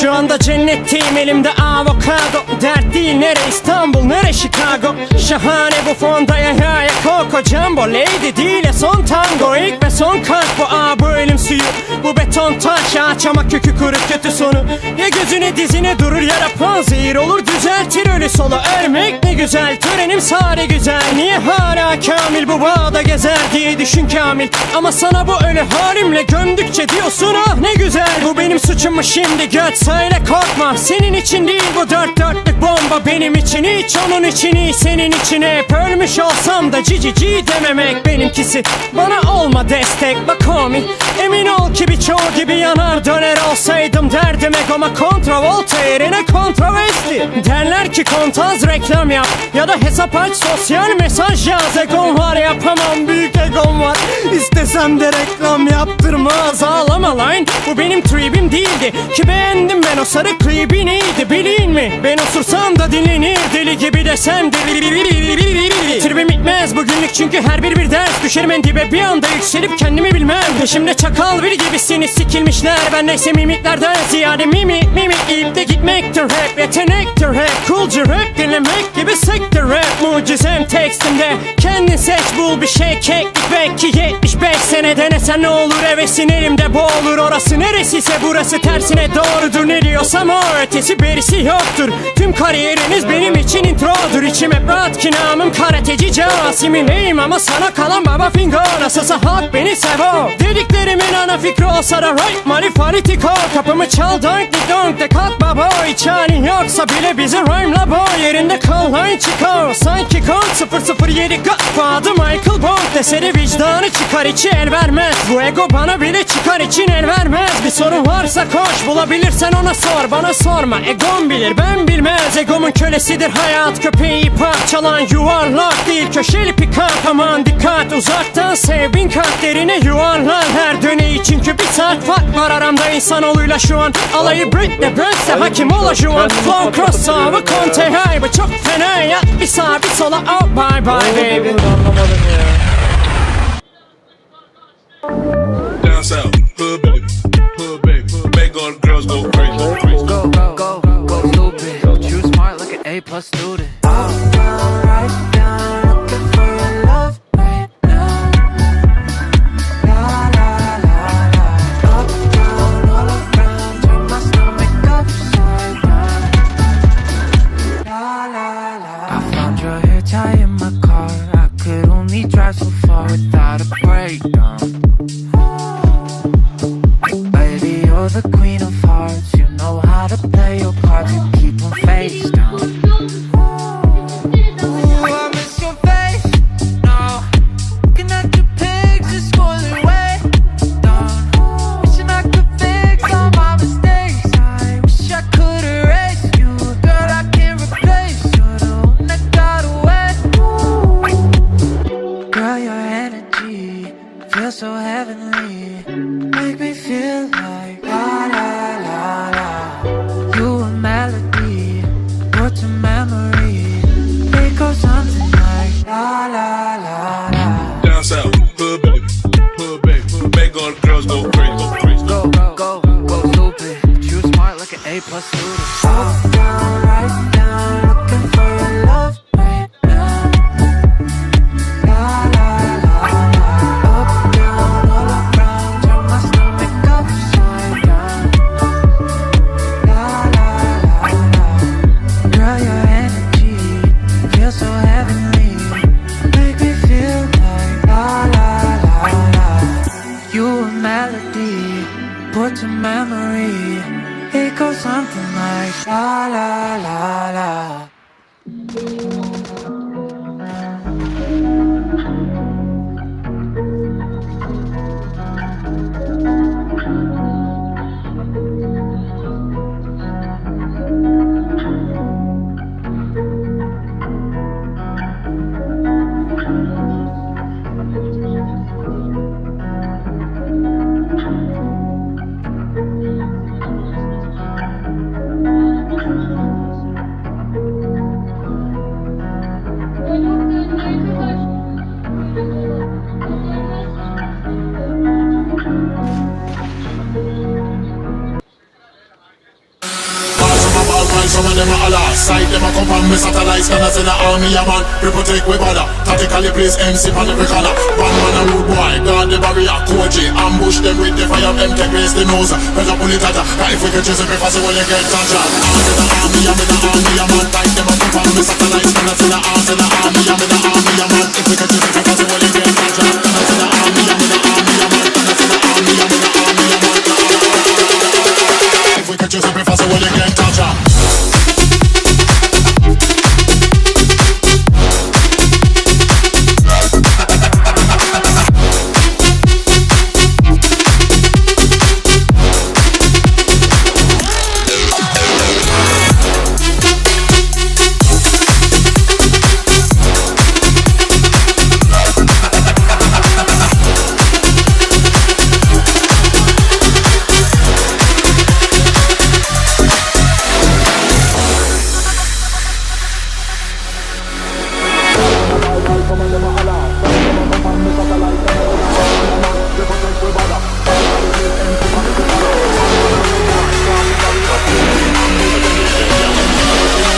Şu anda cennetteyim elimde avokado. Dert değil nere İstanbul nere Chicago? Şahane bu fonda ya ya ya Coco Jumbo Lady değil ya son tango. İlk ve son kalp bu aa bu ölüm suyu. Bu beton taş ağaç ama kökü kuru kötü sonu. Ya gözüne dizine durur ya rapon zehir olur düzeltir ölü solu. Örmek ne güzel törenim sare güzel. Niye hala kamil bu bağda gezer diye düşün kamil? Ama sana bu ölü halimle gömdükçe diyorsun ah ne güzel. Bu benim suçum mu şimdi göt söyle korkma Senin için değil bu dört dörtlük bomba benim için. Hiç onun için iyi senin için. Hep Ölmüş olsam da cici ci dememek benimkisi. Bana olma destek bak homie. Emin ol ki birçoğu gibi yanar döner olsaydım derdim egoma. Kontravolta yerine kontroversi Derler ki kontaz reklam yap ya da hesap aç sosyal mesaj yaz. Egom var yapamam büyük egom var. İstesem de reklam yaptırmaz lan Bu benim tribim değildi. Ki beğendim ben o sarı klibi neydi bileyim mi? Ben osursam da dinlenir deli gibi desem de. Tribim bitmez bugünlük çünkü her bir bir ders Düşerim en dibe bir anda yükselip kendimi bilmem. Peşimde çakal bir gibisiniz sikilmişler. Ben neyse mimiklerden ziyade mimi mimi İlk de gitmektir rap yetenektir rap Coolcu rap dinlemek gibi sektir rap. Mucizem tekstimde. Kendin seç bul bir şey. Keklik belki 75 sene denesen ne olur? Hevesin elimde boğulur Orası? Neresiyse burası tersine doğrudur. Ne diyorsam o ötesi berisi yoktur. Tüm kariyeriniz benim için introdur. İçim hep rahat ki namım karateci Casim'ineyim ama sana kalan baba fingo. Nasılsa halk beni sevo Dediklerimin ana fikri olsa da right money fanatiko Kapımı çal donk di donk de kalk baba Hiç halin yoksa bile bizi rhyme'la bo Yerinde kal lan çıkar. Sanki kod 007 Godfather Michael Bond Deseri vicdanı çıkar içi el vermez. Bu ego bana bile çıkar için el vermez. Bir sorun varsa koş bulabilirsen ona sor. Bana sorma egom bilir ben bilmez. Egomun kölesidir hayat köpeği parçalan yuvarlak değil. Köşeli pikap aman dikkat. Uzaktan sev bin kat derine yuvarlan her döneyi Çünkü bir saat fark var. Aramda insanoğluyla şu an Alayı Britney Bent'se hakim an Flow cross sağ konte hay bu çok fena ya Bir sağa bir sola oh bye bye baby Anlamadım ya. Down south, hood baby, hood baby, make all the girls go crazy. crazy. Go, go, go, go stupid. You smart like an A plus student. I heavenly. Make me feel like la la la la. You a melody, what's a memory? It goes something like la la la la. Down south, hood baby, hood baby, make all the girls go crazy. crazy. Go, go, go, go stupid. You smart like an A plus student. To memory. It goes something like la la la. on me satellite scanners in send army a man? People take we bother, tactically place MC on every corner. Bad man a rude boy, guard the barrier, Koji, ambush them with the fire, them take raise the nose, better pull it tighter. If we can chase a griffin, so will you get touched? I'm in the army, I'm in the army, a man. on tight, them up on me satellites, can I send an army, I'm in the army, A man. If we can chase a griffin, so will you get touched? Can in the army, I'm in the army, I'm. If we can chase a griffin, so will you get touched?